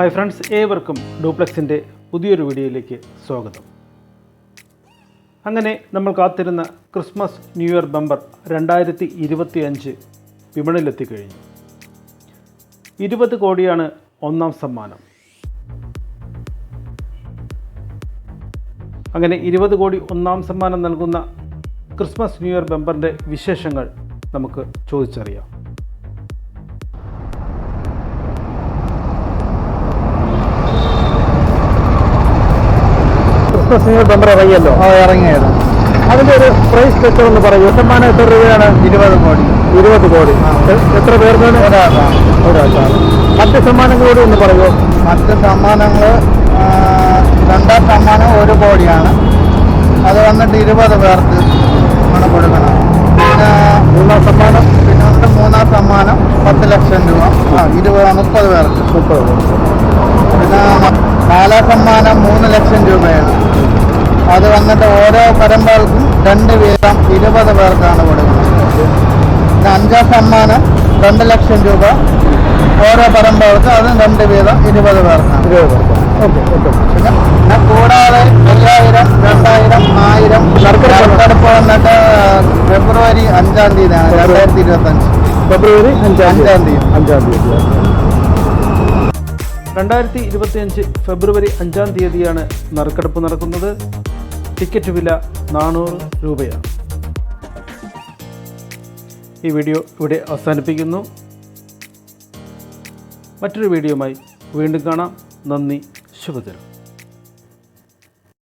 Hi friends ഏവർക്കും ഡ്യൂപ്ലക്സിന്റെ പുതിയൊരു വീഡിയോയിലേക്ക് സ്വാഗതം. അങ്ങനെ നമ്മൾ കാത്തിരുന്ന ക്രിസ്മസ് ന്യൂ ഇയർ ബമ്പർ രണ്ടായിരത്തി ഇരുപത്തി അഞ്ച് വിപണിയിലെത്തിക്കഴിഞ്ഞു. ഇരുപത് കോടിയാണ് ഒന്നാം സമ്മാനം. അങ്ങനെ ഇരുപത് കോടി ഒന്നാം സമ്മാനം നൽകുന്ന ക്രിസ്മസ് ന്യൂ ഇയർ ബമ്പറിന്റെ വിശേഷങ്ങൾ നമുക്ക് ചോദിച്ചറിയാം. ഇയർ ബമ്പർ ഇറങ്ങിയല്ലോ? ആ ഇറങ്ങിയത് അതിന്റെ ഒരു പ്രൈസ് സ്ട്രക്ചർ എന്ന് പറയൂ. സമ്മാനം എത്ര രൂപയാണ്? ഇരുപത് കോടി. ഇരുപത് കോടി. എത്ര പേർക്ക് ഒരാളാണ് ഒരാൾക്കാണ് മറ്റ് സമ്മാനങ്ങളോട് ഒന്ന് പറയൂ. മറ്റ് സമ്മാനങ്ങൾ രണ്ടാം സമ്മാനം ഒരു കോടിയാണ്. അത് വന്നിട്ട് ഇരുപത് പേർക്ക് ആണ് കൊടുക്കണം. പിന്നെ മൂന്നാം സമ്മാനം പിന്നെ വന്നിട്ട് മൂന്നാം സമ്മാനം പത്ത് ലക്ഷം രൂപ. ഇരുപത് മുപ്പത് പേർക്ക്. മുപ്പത് പിന്നെ നാലാം സമ്മാനം മൂന്ന് ലക്ഷം രൂപയാണ്. അത് വന്നിട്ട് ഓരോ പരമ്പരക്കും രണ്ട് വീതം ഇരുപത് പേർക്കാണ് കൊടുക്കുന്നത്. പിന്നെ അഞ്ചാം സമ്മാനം രണ്ട് ലക്ഷം രൂപ. ഓരോ പരമ്പരക്കും അതും രണ്ട് വീതം ഇരുപത് പേർക്കാണ്. പിന്നെ കൂടാതെ അയ്യായിരം രണ്ടായിരം ആയിരം നറുക്കെടുപ്പ് വന്നിട്ട് ഫെബ്രുവരി അഞ്ചാം തീയതിയാണ് രണ്ടായിരത്തി ഇരുപത്തഞ്ച് ഫെബ്രുവരി അഞ്ചാം തീയതി. അഞ്ചാം തീയതി. അഞ്ചാം തീയതി. രണ്ടായിരത്തി ഇരുപത്തിയഞ്ച് ഫെബ്രുവരി അഞ്ചാം തീയതിയാണ് നറുക്കെടുപ്പ് നടക്കുന്നത്. ടിക്കറ്റ് വില നാനൂറ് രൂപയാണ്. ഈ വീഡിയോ ഇവിടെ അവസാനിപ്പിക്കുന്നു. മറ്റൊരു വീഡിയോയുമായി വീണ്ടും കാണാം. നന്ദി ശുഭദിനം.